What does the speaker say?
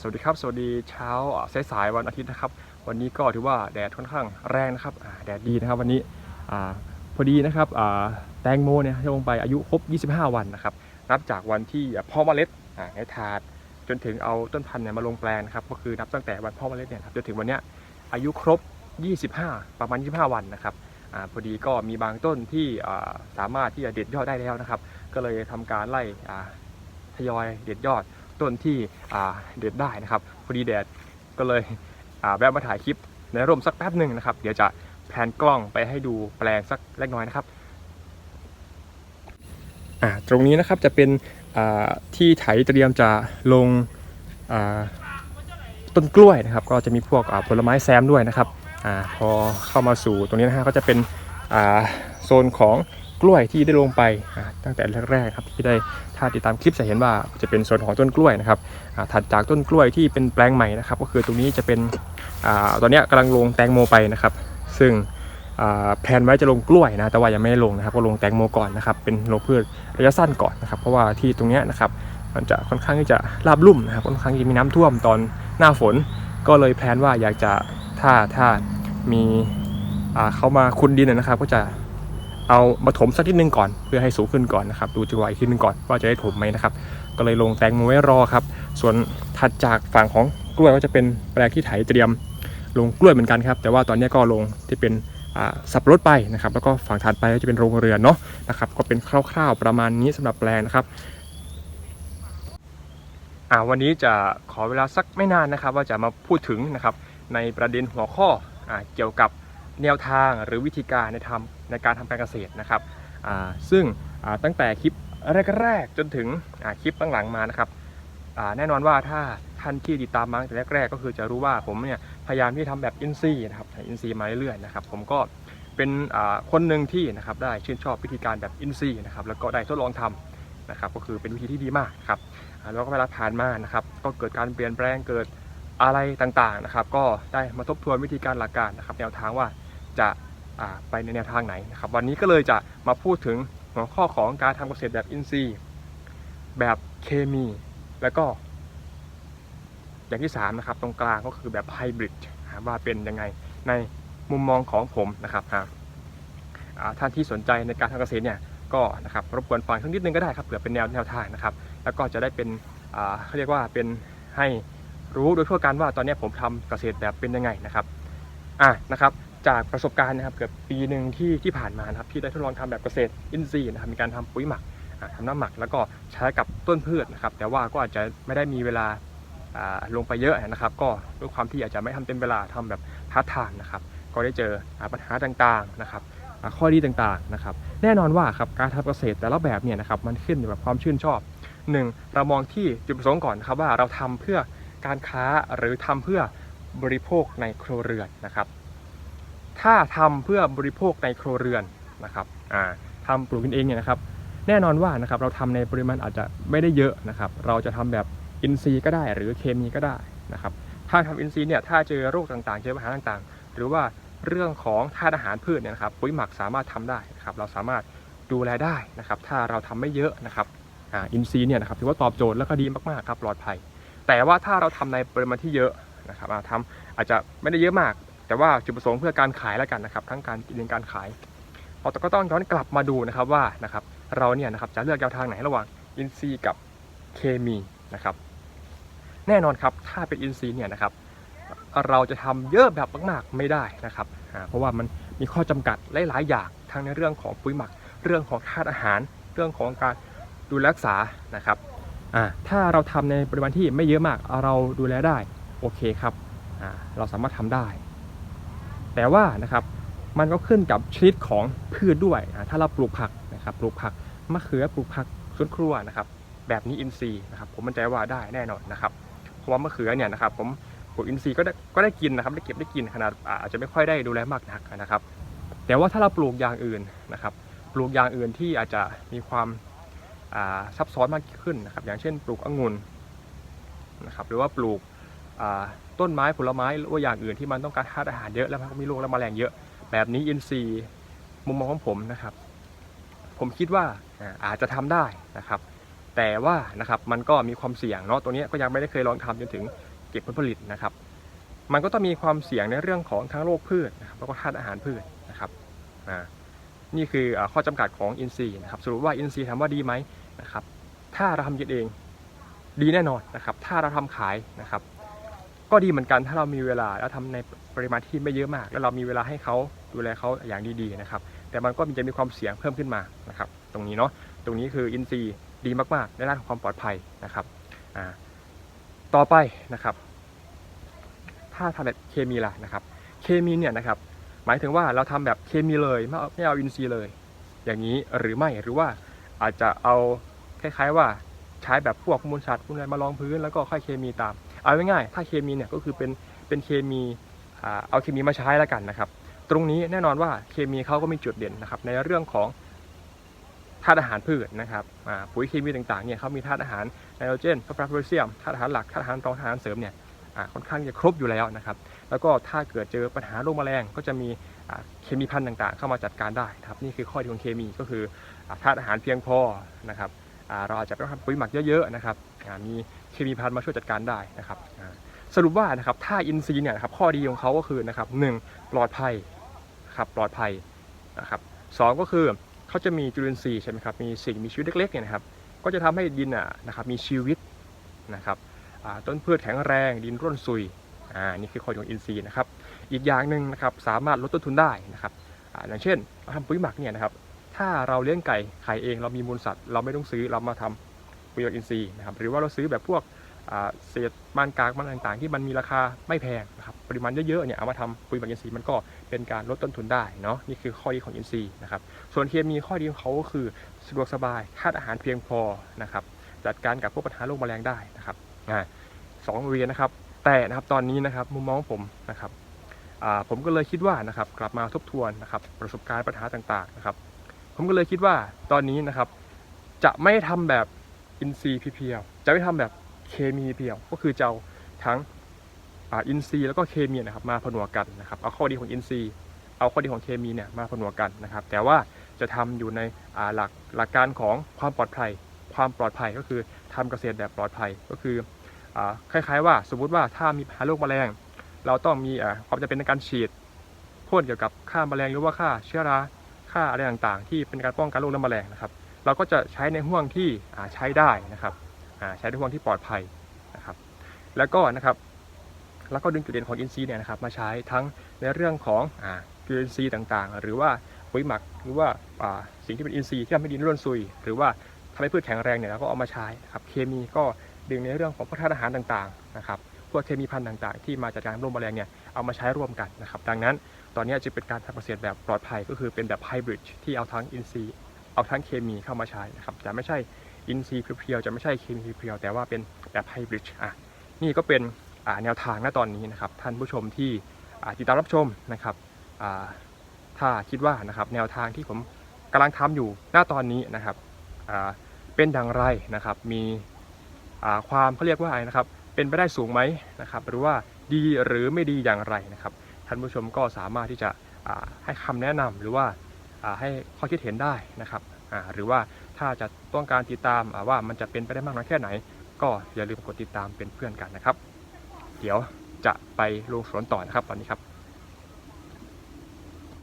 สวัสดีครับ สวัสดีเช้าสายๆวันอาทิตย์นะครับ วันนี้ก็ถือว่าแดดค่อนข้างแรงนะครับแดดดีนะครับวันนี้อพอดีนะครับแตงโมเนี่ยที่ลงไปอายุครบ 25 วันนะครับ นับจากวันที่อะเพาะเมล็ดในถาด จนถึงเอาต้นพันธุ์เนี่ยมาลงแปลงนะครับ ก็คือนับตั้งแต่วันเพาะเมล็ดเนี่ยครับจนถึงวันเนี้ยอายุครบ 25 ประมาณ 25 วันนะครับอพอดีก็มีบางต้นที่สามารถที่จะเด็ดยอดได้แล้วนะครับ ก็เลยทำการไล่ทยอยเด็ดยอด ต้นที่เด็ดได้นะครับพอดีแดดก็เลยแวะมาถ่ายคลิปในร่มสักแป๊บหนึ่งนะครับ เดี๋ยวจะแพนกล้องไปให้ดูแปลงสักเล็กน้อยนะครับตรงนี้นะครับจะเป็นที่ไถเตรียมจะลงต้นกล้วยนะครับ ก็จะมีพวกผลไม้แซมด้วยนะครับอพอเข้ามาสู่ตรงนี้นะฮะก็จะเป็นโซนของ กล้วยที่ได้ลงไปตั้งแต่แรกๆครับที่ได้ถ้าติดตามคลิปจะเห็นว่าจะเป็นโซนของต้นกล้วยนะครับถัดจากต้นกล้วยที่เป็นแปลงใหม่นะครับ ก็คือตรงนี้จะเป็นอตอนนี้กำลังลงแตงโมไปนะครับ ซึ่งแผนไว้จะลงกล้วยนะแต่ว่ายังไม่ได้ลงนะครับก็ลงแตงโมก่อนนะครับเป็นลงพืชระยะสั้นก่อนนะครับ เพราะว่าที่ตรงนี้นะครับมันจะค่อนข้างที่จะราบลุ่มนะครับค่อนข้างที่มีน้ำท่วมตอนหน้าฝน ก็เลยแพลนว่าอยากจะถ้าถ้ามีเขามาคุนดินนะครับ ก็จะ เอามาถมสักนิดนึงก่อน เพื่อให้สูงขึ้นก่อนนะครับ ดูจังหวะอีกทีนึงก่อนว่าจะได้ถมไหมนะครับ ก็เลยลงแตงโมไว้รอครับ ส่วนถัดจากฝั่งของกล้วยก็จะเป็นแปลงที่ไถเตรียมลงกล้วยเหมือนกันครับ แต่ว่าตอนนี้ก็ลงที่เป็นสับปะรดไปนะครับ แล้วก็ฝั่งถัดไปก็จะเป็นโรงเรือนเนาะนะครับ ก็เป็นคร่าวๆประมาณนี้สำหรับแปลงนะครับอ่าวันนี้จะขอเวลาสักไม่นานนะครับ ว่าจะมาพูดถึงนะครับในประเด็นหัวข้ออเกี่ยวกับ แนวทางหรือวิธีการในทำในการทำการเกษตรนะครับซึ่งตั้งแต่คลิปแรกๆจนถึงคลิปหลังๆมานะครับแน่นอนว่าถ้าท่านที่ติดตามมาตั้งแต่แรกๆก็คือจะรู้ว่าผมเนี่ยพยายามที่ทำแบบอินซีนะครับอินซีมาเรื่อยๆนะครับผมก็เป็นคนหนึ่งที่นะครับได้ชื่นชอบวิธีการแบบอินซีนะครับแล้วก็ได้ทดลองทำนะครับก็คือเป็นวิธีที่ดีมากครับแล้วก็เวลาผ่านมานะครับก็เกิดการเปลี่ยนแปลงเกิดอะไรต่างๆนะครับก็ได้มาทบทวนวิธีการหลักการนะครับแนวทางว่า จะไปในแนวทางไหนนะครับวันนี้ก็เลยจะมาพูดถึงหัวข้อของการทำเกษตรแบบอินซีย์ แบบเคมี แล้วก็ อย่างที่3นะครับตรงกลางก็คือแบบไฮบริดว่าเป็นยังไงในมุมมองของผมนะครับท่านที่สนใจในการทำเกษตรเนี่ยก็นะครับรบกวนฟังสักนิดนึงก็ได้ครับเผื่อเป็นแนวแนวทางนะครับ แล้วก็จะได้เป็นเขาเรียกว่าเป็นให้รู้โดยทั่วกันว่าตอนนี้ผมทำเกษตรแบบเป็นยังไงนะครับอะนะครับ จากประสบการณ์นะครับเกือบปีหนึ่งที่ที่ผ่านมานะครับที่ได้ทดลองทำแบบเกษตรอินทรีย์นะครับมีการทำปุ๋ยหมักอ่าทำน้ำหมักแล้วก็ใช้กับต้นพืชนะครับ แต่ว่าก็อาจจะไม่ได้มีเวลาลงไปเยอะนะครับ ก็ด้วยความที่อาจจะไม่ทำเต็มเวลาทำแบบพาร์ทไทม์นะครับ ก็ได้เจอปัญหาต่างๆนะครับข้อดีต่างๆนะครับแน่นอนว่าครับการทำเกษตรแต่ละแบบเนี่ยนะครับมันขึ้นอยู่กับความชื่นชอบหนึ่งเรามองที่จุดประสงค์ก่อนนะครับว่าเราทำเพื่อการค้าหรือทำเพื่อบริโภคในครัวเรือนนะครับ ถ้าทำเพื่อบริโภคในครัวเรือนนะครับทำปลูกกินเองเนี่ยนะครับ แน่นอนว่านะครับเราทำในปริมาณอาจจะไม่ได้เยอะนะครับ เราจะทำแบบอินทรีย์ก็ได้หรือเคมีก็ได้นะครับ ถ้าทำอินทรีย์เนี่ยถ้าเจอโรคต่างๆ เจอปัญหาต่างๆ หรือว่าเรื่องของธาตุอาหารพืชเนี่ยนะครับปุ๋ยหมักสามารถทำได้นะครับเราสามารถดูแลได้นะครับ ถ้าเราทำไม่เยอะนะครับอินทรีย์เนี่ยนะครับถือว่าตอบโจทย์แล้วก็ดีมากๆครับปลอดภัย แต่ว่าถ้าเราทำในปริมาณที่เยอะนะครับทำอาจจะไม่ได้เยอะมาก แต่ว่าจุดประสงค์เพื่อการขายแล้วกันนะครับ ทั้งการกินการขายเราก็ต้องย้อนกลับมาดูนะครับว่านะครับเราเนี่ยนะครับจะเลือกแนวทางไหนระหว่างอินทรีกับเคมีนะครับแน่นอนครับถ้าเป็นอินทรีเนี่ยนะครับเราจะทำเยอะแบบมากๆไม่ได้นะครับ เพราะว่ามันมีข้อจำกัดหลายๆอย่างทั้งในเรื่องของปุ๋ยหมัก เรื่องของธาตุอาหาร เรื่องของการดูแลรักษานะครับถ้าเราทำในปริมาณที่ไม่เยอะมากเราดูแลได้โอเคครับเราสามารถทำได้ แต่ว่านะครับมันก็ขึ้นกับชนิดของพืชด้วยอ่าถ้าเราปลูกผักนะครับปลูกผักมะเขือปลูกผักสวนครัวนะครับ แบบนี้อินทรีย์นะครับ ผมมั่นใจว่าได้แน่นอนนะครับเพราะว่ามะเขือเนี่ยนะครับ ผมปลูกอินทรีย์ก็ได้ก็ได้กินนะครับได้เก็บได้กินขนาดอาจจะไม่ค่อยได้ดูแลมากนักนะครับ แต่ว่าถ้าเราปลูกอย่างอื่นนะครับ ปลูกอย่างอื่นที่อาจจะมีความอ่าซับซ้อนมากขึ้นนะครับ อย่างเช่น ปลูกองุ่นนะครับ หรือว่าปลูก ต้นไม้ผลไม้หรือว่าอย่างอื่นที่มันต้องการธาตุอาหารเยอะแล้วมันก็มีโรคและแมลงเยอะ แบบนี้อินทรีย์มุมมองของผมนะครับ ผมคิดว่าอาจจะทำได้นะครับ แต่ว่านะครับมันก็มีความเสี่ยงเนาะตัวนี้ก็ยังไม่ได้เคยลองทำจนถึงเก็บผลผลิตนะครับ มันก็ต้องมีความเสี่ยงในเรื่องของทั้งโรคพืชนะครับแล้วก็ธาตุอาหารพืชนะครับนี่คือข้อจำกัดของอินทรีย์นะครับสรุปว่าอินทรีย์ถามว่าดีไหมนะครับ ถ้าเราทำกินเองดีแน่นอนนะครับ ถ้าเราทำขายนะครับ ก็ดีเหมือนกันถ้าเรามีเวลาแล้วทำในปริมาณที่ไม่เยอะมาก แล้วเรามีเวลาให้เขาดูแลเขาอย่างดีๆนะครับ แต่มันก็มีจะมีความเสี่ยงเพิ่มขึ้นมานะครับ ตรงนี้เนาะตรงนี้คืออินทรีย์ดีมากๆในด้านของความปลอดภัยนะครับต่อไปนะครับ ถ้าทำแบบเคมีล่ะนะครับ เคมีเนี่ยนะครับ หมายถึงว่าเราทำแบบเคมีเลยไม่เอาไม่เอาอินทรีย์เลย อย่างนี้หรือไม่หรือว่าอาจจะเอาคล้ายๆว่าใช้แบบพวกมูลสัตว์มูลอะไรมาลองพื้นแล้วก็ค่อยเคมีตาม เอาง่ายๆถ้าเคมีเนี่ยก็คือเป็นเป็นเคมีอเอาเคมีมาใช้แล้วกันนะครับ ตรงนี้แน่นอนว่าเคมีเขาก็มีจุดเด่นนะครับในเรื่องของธาตุอาหารพืชนะครับปุ๋ยเคมีต่างๆเนี่ยเขามีธาตุอาหารไนโตรเจนฟอสฟอรัสโพแทสเซียมธาตุอาหารหลักธาตุอาหารรองธาตุอาหารเสริมเนี่ยค่อนข้างจะครบอยู่แล้วนะครับ แล้วก็ถ้าเกิดเจอปัญหาโรคแมลงก็จะมีเคมีพันธุ์ต่าง ๆ เข้ามาจัดการได้ครับนี่คือข้อดีของเคมีก็คือธาตุอาหารเพียงพอนะครับเราอาจจะต้องทำปุ๋ยหมักเยอะๆนะครับ มีเคมีพันธุ์มาช่วยจัดการได้นะครับสรุปว่านะครับถ้าอินทรีเนี่ยครับข้อดีของเขาก็คือนะครับหนึ่งปลอดภัยครับปลอดภัยนะครับสองก็คือเขาจะมีจุลินทรีย์ใช่ไหมครับมีสิ่งมีชีวิตเล็กๆเนี่ยนะครับก็จะทำให้ดินอะนะครับมีชีวิตนะครับต้นพืชแข็งแรงดินร่วนซุยอ่านี่คือข้อดีของอินทรีย์นะครับอีกอย่างหนึ่งนะครับสามารถลดต้นทุนได้นะครับออย่างเช่นเราทำปุ๋ยหมักเนี่ยนะครับถ้าเราเลี้ยงไก่ไขายเองเรามีมูลสัตว์ เราไม่ต้องซื้อเรามาทำ ปุ๋ยหมักอินทรีย์นะครับหรือว่าเราซื้อแบบพวกเศษมันกากมันต่างๆ ที่มันมีราคาไม่แพงนะครับปริมาณเยอะๆเนี่ยเอามาทำปุ๋ยหมักอินทรีย์มันก็เป็นการลดต้นทุนได้เนาะนี่คือข้อดีของอินทรีย์นะครับส่วนเคมีข้อดีของเขาก็คือสะดวกสบายธาตุอาหารเพียงพอนะครับจัดการกับพวกปัญหาโรคแมลงได้นะครับอ่าสองเรียนนะครับแต่นะครับตอนนี้นะครับมุมมองของผมนะครับผมก็เลยคิดว่านะครับกลับมาทบทวนนะครับประสบการณ์ปัญหาต่างๆนะครับผมก็เลยคิดว่าตอนนี้นะครับจะไม่ทำแบบ อินทรีย์เพียวๆจะไม่ทำแบบเคมีเพียว ก็คือจะเอาทั้งอินทรีย์แล้วก็เคมีนะครับมาผนวกกันนะครับ เอาข้อดีของอินทรีย์ เอาข้อดีของเคมีเนี่ยมาผนวกกันนะครับ แต่ว่าจะทำอยู่ในหลักหลักการของความปลอดภัย ความปลอดภัยก็คือทำเกษตรแบบปลอดภัยก็คืออคล้ายๆว่าสมมติว่าถ้ามีหาโรคแมลง เราต้องมีอาความจำเป็นในการฉีดพ่นเกี่ยวกับฆ่าแมลงหรือว่าฆ่าเชื้อราฆ่าอะไรต่างๆ ที่เป็นการป้องกันโรคและแมลงนะครับ เราก็จะใช้ในห่วงที่ใช้ได้นะครับใช้ในห่วงที่ปลอดภัยนะครับแล้วก็นะครับแล้วก็ดึงจุดเด่นของอินทรีเนี่ยนะครับมาใช้ทั้งในเรื่องของจุลินทรีย์ต่างๆ หรือว่าปุ๋ยหมักหรือว่าสิ่งที่เป็นอินทรีย์ที่ทำให้ดินร่วนซุย หรือว่าทำให้พืชแข็งแรงเนี่ยเราก็เอามาใช้นะครับเคมีก็ดึงในเรื่องของพวกธาตุอาหารต่างๆนะครับพวกเคมีพันธุ์ต่างๆ ที่มาจากการร่วมแมลงเนี่ยเอามาใช้ร่วมกันนะครับดังนั้นตอนนี้จะเป็นการทำเกษตรแบบปลอดภัยก็คือเป็นแบบไฮบริดที่เอาทั้งอินทรีย์ เอาทั้งเคมีเข้ามาใช้นะครับจะไม่ใช่อินทรีย์เพียวๆจะไม่ใช่เคมีเพียวๆแต่ว่าเป็นแบบไฮบริดอะนี่ก็เป็นแนวทางณตอนนี้นะครับท่านผู้ชมที่ติดตามรับชมนะครับถ้าคิดว่านะครับแนวทางที่ผมกำลังทำอยู่ณตอนนี้นะครับเป็นอย่างไรนะครับมีความเขาเรียกว่าอะไรนะครับเป็นไปได้สูงไหมนะครับหรือว่าดีหรือไม่ดีอย่างไรนะครับท่านผู้ชมก็สามารถที่จะให้คำแนะนำหรือว่าให้ข้อคิดเห็นได้นะครับ หรือว่าถ้าจะต้องการติดตามว่ามันจะเป็นไปได้มากน้อยแค่ไหน ก็อย่าลืมกดติดตามเป็นเพื่อนกันนะครับ เดี๋ยวจะไปลงสวนต่อนะครับตอนนี้ครับ